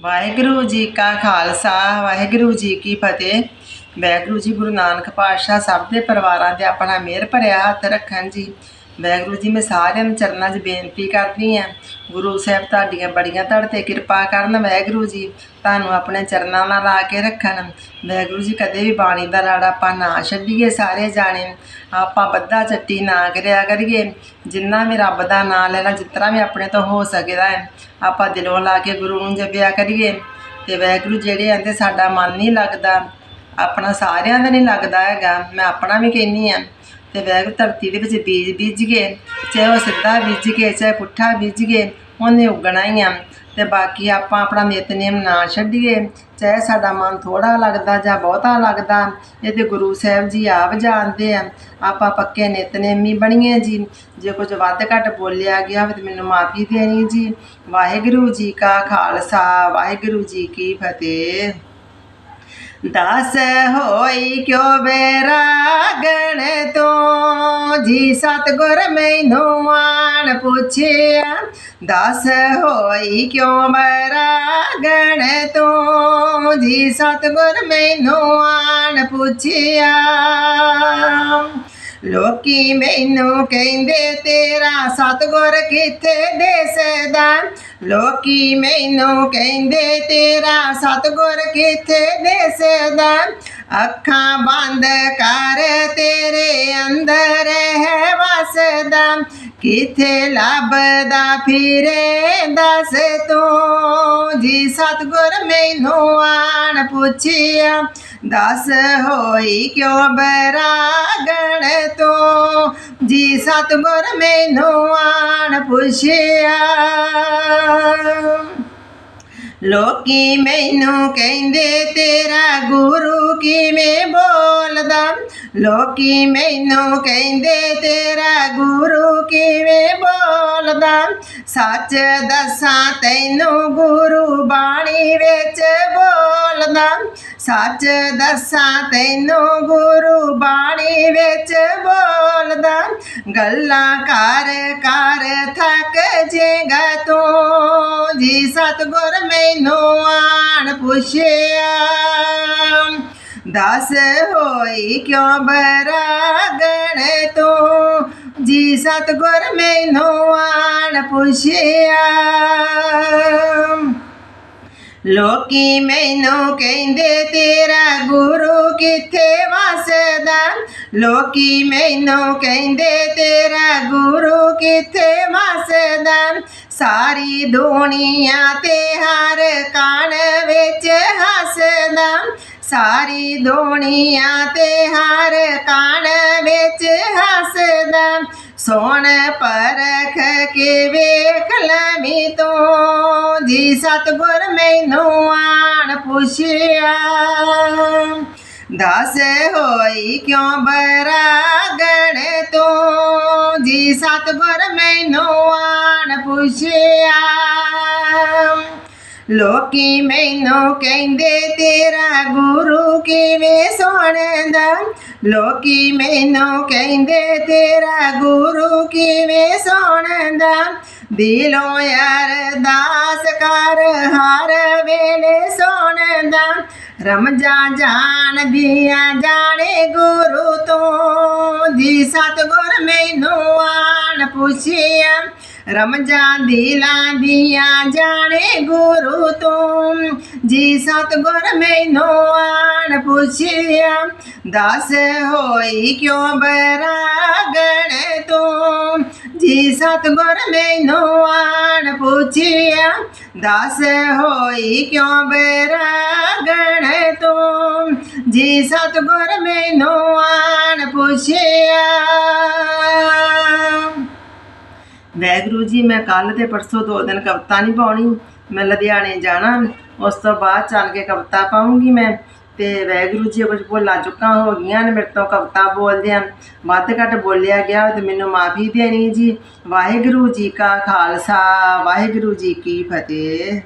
ਵਾਹਿਗੁਰੂ ਜੀ ਕਾ ਖਾਲਸਾ, ਵਾਹਿਗੁਰੂ ਜੀ ਕੀ ਫਤਿਹ। ਵਾਹਿਗੁਰੂ ਜੀ ਗੁਰੂ ਨਾਨਕ ਪਾਤਸ਼ਾਹ ਸਭ ਦੇ ਪਰਿਵਾਰਾਂ ਤੇ ਆਪਣਾ ਮਿਹਰ ਭਰਿਆ ਹੱਥ ਰੱਖਣ ਜੀ। ਵਾਹਿਗੁਰੂ ਜੀ, ਮੈਂ ਸਾਰਿਆਂ ਨੂੰ ਚਰਨਾਂ 'ਚ ਬੇਨਤੀ ਕਰਦੀ ਹਾਂ, ਗੁਰੂ ਸਾਹਿਬ ਤੁਹਾਡੀਆਂ ਬੜੀਆਂ ਤੁਹਾਡੇ ਤੇ ਕਿਰਪਾ ਕਰਨ ਵਾਹਿਗੁਰੂ ਜੀ, ਤੁਹਾਨੂੰ ਆਪਣੇ ਚਰਨਾਂ ਨਾਲ ਲਾ ਕੇ ਰੱਖਣ। ਵਾਹਿਗੁਰੂ ਜੀ, ਕਦੇ ਵੀ ਬਾਣੀ ਦਾ ਲਾੜਾ ਆਪਾਂ ਨਾ ਛੱਡੀਏ ਸਾਰੇ ਜਾਣੇ। ਆਪਾਂ ਬੱਧਾ ਚੱਟੀ ਨਾ ਕਰਿਆ ਕਰੀਏ। ਜਿੰਨਾ ਵੀ ਰੱਬ ਦਾ ਨਾਮ ਲੈਣਾ ਜਿਤਨਾ ਵੀ ਆਪਣੇ ਤੋਂ ਹੋ ਸਕਦਾ ਹੈ, ਆਪਾਂ ਦਿਲੋਂ ਲਾ ਕੇ ਗੁਰੂ ਨੂੰ ਜਪਿਆ ਕਰੀਏ। ਤੇ ਵਾਹਿਗੁਰੂ, ਜਿਹੜੇ ਆਂਦੇ, ਸਾਡਾ ਮਨ ਨਹੀਂ ਲੱਗਦਾ, ਆਪਣਾ ਸਾਰਿਆਂ ਦਾ ਨਹੀਂ ਲੱਗਦਾ ਹੈਗਾ, ਮੈਂ ਆਪਣਾ ਵੀ ਕਹਿੰਨੀ ਆ ਤੇ ਵਾਹਿਗੁਰੂ ਧਰਤੀ ਦੇ ਵਿੱਚ ਬੀਜ ਬੀਜ ਗਏ, ਚਾਹੇ ਉਹ ਸਿੱਧਾ ਬੀਜ ਗਏ, ਚਾਹੇ ਪੁੱਠਾ ਬੀਜ ਗਏ, ਉਹਨੇ ਉਗਣਾ ਹੀ ਆ। ਤੇ ਬਾਕੀ ਆਪਾਂ ਆਪਣਾ ਨਿਤਨੇਮ ਨਾ ਛੱਡੀਏ, ਚਾਹੇ ਸਾਡਾ ਮਨ ਥੋੜਾ ਲੱਗਦਾ ਜਾਂ ਬਹੁਤਾ ਲੱਗਦਾ ਇਹ ਤੇ ਗੁਰੂ ਸਾਹਿਬ ਜੀ ਆਪ ਜਾਣਦੇ ਆ। ਆਪਾਂ ਪੱਕੇ ਨਿਤਨੇਮੀ ਬਣੀਏ ਜੀ। ਜੇ ਕੁਝ ਵੱਧ ਘੱਟ ਬੋਲਿਆ ਗਿਆ ਹੋਵੇ ਤੇ ਮੈਨੂੰ ਮਾਫੀ ਦੇਣੀ ਜੀ। ਵਾਹਿਗੁਰੂ ਜੀ ਕਾ ਖਾਲਸਾ, ਵਾਹਿਗੁਰੂ ਜੀ ਕੀ ਫਤਿਹ। ਦਸ ਹੋਈ ਕਿਉ ਬੈਰਾਗਣ ਤੋਂ ਜੀ ਸਤਗੁਰ ਮੈਨੂੰ ਆਣ ਪੁੱਛਿਆ ਦਸ ਹੋਈ ਕਿਉ ਬੈਰਾਗਣ ਤੋਂ ਜੀ ਸਤਗੁਰ ਮੈਨੂੰ ਆਣ ਪੁੱਛਿਆ ਲੋਕੀ ਮੈਨੂੰ ਕਹਿੰਦੇ, ਤੇਰਾ ਸਤਗੁਰ ਕਿੱਥੇ ਦੇਸਦਾ? ਲੋਕੀ ਮੈਨੂੰ ਕਹਿੰਦੇ, ਤੇਰਾ ਸਤਗੁਰ ਕਿੱਥੇ ਦੇਸਦਾ? ਅੱਖਾਂ ਬੰਦ ਕਰ, ਤੇਰੇ ਅੰਦਰ ਹੈ ਵਸਦਾ। ਕਿੱਥੇ ਲੱਭਦਾ ਫਿਰੇ, ਦੱਸ ਤੂੰ? ਜੀ ਸਤਗੁਰ ਮੈਨੂੰ ਆਣ ਪੁੱਛਿਆ। ਦੱਸ ਹੋਈ ਕਿਉਂ ਬੈਰਾਗਣ ਤੋਂ? ਜੀ ਸਤਗੁਰ ਮੈਨੂੰ ਆਣ ਪੁੱਛਿਆ। ਲੋਕੀ ਮੈਨੂੰ ਕਹਿੰਦੇ, ਤੇਰਾ ਗੁਰੂ ਕਿਵੇਂ ਬੋਲਦਾ? ਲੋਕੀ ਮੈਨੂੰ ਕਹਿੰਦੇ, ਤੇਰਾ ਗੁਰੂ ਕਿਵੇਂ ਬੋਲਦਾ? ਸੱਚ ਦੱਸਾਂ, ਤੈਨੂੰ ਗੁਰੂ ਬਾਣੀ ਵਿੱਚ ਬੋਲਦਾ। ਸੱਚ ਦੱਸਾਂ ਤੈਨੂੰ ਗੁਰੂ ਬਾਣੀ ਵਿੱਚ ਬੋਲਦਾ, ਗੱਲਾਂ ਕਰ ਕਰ ਥੱਕ ਜੇਗਾ ਤੂੰ, ਜੀ ਸਤਗੁਰ ਮੈਨੂੰ ਆਣ ਪੁੱਛਿਆ। ਦਸ ਹੋਈ ਕਿਉਂ ਬਰਾਗਣ ਤੂੰ, ਜੀ ਸਤਗੁਰ ਮੈਨੂੰ ਆਣ ਪੁੱਛਿਆ। ਲੋਕੀ ਮੈਨੂੰ ਕਹਿੰਦੇ, ਤੇਰਾ ਗੁਰੂ ਕਿੱਥੇ ਵਸਦਾ? ਲੋਕੀ ਮੈਨੂੰ ਕਹਿੰਦੇ, ਤੇਰਾ ਗੁਰੂ ਕਿੱਥੇ ਵਸਦਾ? ਸਾਰੀ ਦੁਨੀਆ ਤੇ ਹਰ ਕਣ ਵਿੱਚ ਹੱਸਦਾ। ਸਾਰੀ ਦੁਨੀਆ ਤੇ ਹਰ ਕਣ ਵਿੱਚ ਹੱਸਦਾ। ਸੋਣ ਪਰਖ ਕੇ ਵੇਖ ਲਵੀ ਤੂੰ? ਜੀ ਸਤਗੁਰ ਮੈਨੂੰ ਆਣ ਪੁੱਛਿਆ। ਦਸ ਹੋਈ ਕਿਉਂ ਬਰਾਗਣ ਤੂੰ? ਜੀ ਸਤਗੁਰ ਮੈਨੂੰ ਆਣ ਪੁੱਛਿਆ। ਲੋਕੀ ਮੈਨੂੰ ਕਹਿੰਦੇ, ਤੇਰਾ ਗੁਰੂ ਕਿਵੇਂ ਸੁਣਦਾ? ਲੋਕੀ ਮੈਨੂੰ ਕਹਿੰਦੇ, ਤੇਰਾ ਗੁਰੂ ਕਿਵੇਂ ਸੁਣਦਾ? ਦਿਲੋਂ ਅਰਦਾਸ ਕਰ ਹਰ ਵੇਲੇ ਸੁਣਦਾ। ਰਮਜਾ ਜਾਣ ਦੀਆਂ ਜਾਣੇ ਗੁਰੂ ਤੋਂ। ਜੀ ਸਤਗੁਰ ਮੈਨੂੰ ਆਣ ਪੁੱਛਿਆ ਰਮਜਾਨ ਦਿਲਾਂ ਦੀਆਂ ਜਾਣੇ ਗੁਰੂ ਤੂੰ। ਜੀ ਸਤਗੁਰ ਮੈਨੂੰ ਆਣ ਪੁੱਛਿਆ, ਦੱਸ ਹੋਈ ਕਿਉਂ ਬਰਾਗਣ ਤੂੰ? ਜੀ ਸਤਗੁਰ ਮੈਨੂੰ ਆਣ ਪੁੱਛਿਆ, ਦੱਸ ਹੋਈ ਕਿਉਂ ਬਰਾਗਣ ਤੂੰ? ਜੀ ਸਤਗੁਰ ਮੈਨੂੰ ਆਣ ਪੁੱਛਿਆ। ਵੈਗਰੂ ਜੀ, ਮੈਂ ਕੱਲ ਤੇ ਪਰਸੋਂ ਦੋ ਦਿਨ ਕਵਿਤਾ ਨਹੀਂ ਪਾਉਣੀ, ਮੈਂ ਲੁਧਿਆਣੇ ਜਾਣਾ, ਉਸ ਤੋਂ ਬਾਅਦ ਚੱਲ ਕੇ ਕਵਿਤਾ ਪਾਉਂਗੀ ਮੈਂ। ਤੇ ਵੈਗਰੂ ਜੀ, ਕੁਝ ਭੁੱਲਾਂ ਚੁੱਕਾਂ ਹੋ ਗਈਆਂ ਨੇ, ਮੇਰੇ ਤੋਂ ਕਵਿਤਾ ਬੋਲਦੇ ਆ ਵੱਧ ਘੱਟ ਬੋਲਿਆ ਗਿਆ ਤੇ ਮੈਨੂੰ ਮਾਫੀ ਦੇਣੀ ਜੀ। ਵਾਹਿਗੁਰੂ ਜੀ ਕਾ ਖਾਲਸਾ, ਵਾਹਿਗੁਰੂ ਜੀ ਕੀ ਫਤਿਹ।